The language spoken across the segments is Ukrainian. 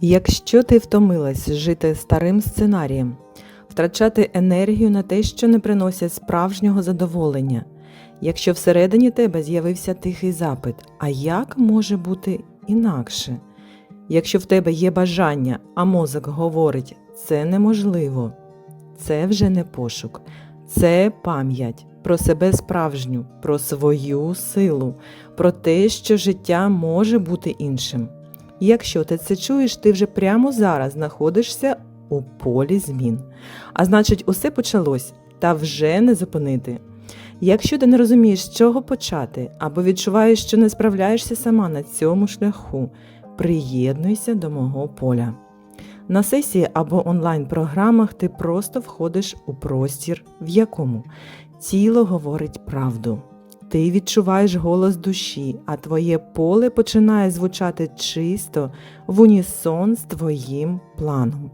Якщо ти втомилась жити старим сценарієм, втрачати енергію на те, що не приносять справжнього задоволення, якщо всередині тебе з'явився тихий запит, а як може бути інакше? Якщо в тебе є бажання, а мозок говорить, це неможливо, це вже не пошук, це пам'ять про себе справжню, про свою силу, про те, що життя може бути іншим. Якщо ти це чуєш, ти вже прямо зараз знаходишся у полі змін. А значить, усе почалось та вже не зупинити. Якщо ти не розумієш, з чого почати, або відчуваєш, що не справляєшся сама на цьому шляху, приєднуйся до мого поля. На сесії або онлайн-програмах ти просто входиш у простір, в якому тіло говорить правду. Ти відчуваєш голос душі, а твоє поле починає звучати чисто в унісон з твоїм планом.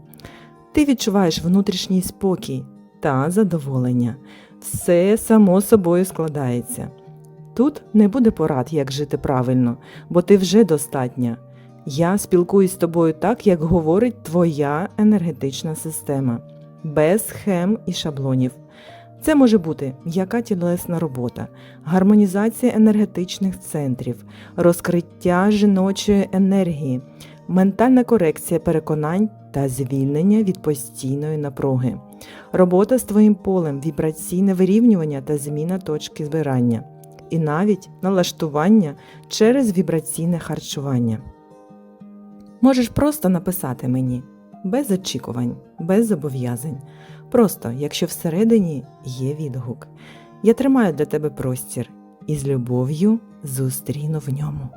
Ти відчуваєш внутрішній спокій та задоволення. Все само собою складається. Тут не буде порад, як жити правильно, бо ти вже достатня. Я спілкуюсь з тобою так, як говорить твоя енергетична система, без схем і шаблонів. Це може бути м'яка тілесна робота, гармонізація енергетичних центрів, розкриття жіночої енергії, ментальна корекція переконань та звільнення від постійної напруги, робота з твоїм полем, вібраційне вирівнювання та зміна точки збирання, і навіть налаштування через вібраційне харчування. Можеш просто написати мені без очікувань, без зобов'язань. Просто, якщо всередині є відгук. Я тримаю для тебе простір і з любов'ю зустріну в ньому.